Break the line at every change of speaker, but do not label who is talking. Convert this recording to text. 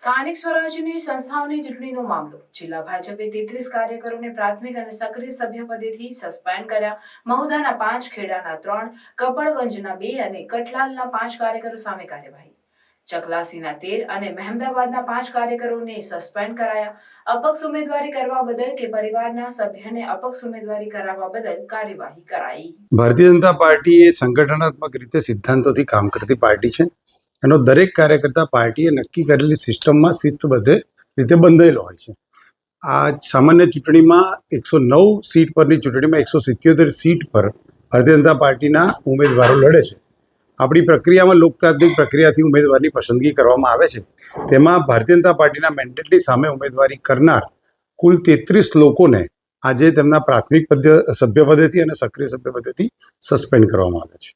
સ્થાનિક સ્વરાજ્યની સંસ્થાઓની ચૂંટણીનો મામલો. જિલ્લા ભાજપે તેત્રીસ કાર્યકરોને પ્રાથમિક અને સક્રિય સભ્યપદેથી સસ્પેન્ડ કર્યા. મહુદાના પાંચ, ખેડાના ત્રણ, કપડવંજના બે અને કઠલાલના પાંચ કાર્યકરો સામે કાર્યવાહી. ચકલાસીના તેર અને મહેમદાબાદના પાંચ કાર્યકરોને સસ્પેન્ડ કરાયા. અપક્ષ ઉમેદવારી કરવા બદલ કે પરિવારના સભ્યને અપક્ષ ઉમેદવારી કરાવવા બદલ કાર્યવાહી કરાઈ.
ભારતીય જનતા પાર્ટી એ સંગઠનાત્મક રીતે સિદ્ધાંતોથી કામ કરતી પાર્ટી છે. એનો દરેક કાર્યકર્તા પાર્ટીએ નક્કી કરેલી સિસ્ટમમાં શિસ્તબદ્ધ રીતે બંધાયેલો હોય છે. આ સામાન્ય ચૂંટણીમાં એકસો નવ સીટ પરની ચૂંટણીમાં એકસો સિત્યોતેર સીટ પર ભારતીય જનતા પાર્ટીના ઉમેદવારો લડે છે. આપણી પ્રક્રિયામાં લોકતાંત્રિક પ્રક્રિયાથી ઉમેદવારની પસંદગી કરવામાં આવે છે. તેમાં ભારતીય જનતા પાર્ટીના મેન્ડેટની સામે ઉમેદવારી કરનાર કુલ તેત્રીસ લોકોને આજે તેમના પ્રાથમિક પદ્ય, સભ્યપદેથી અને સક્રિય સભ્યપદેથી સસ્પેન્ડ કરવામાં આવે છે.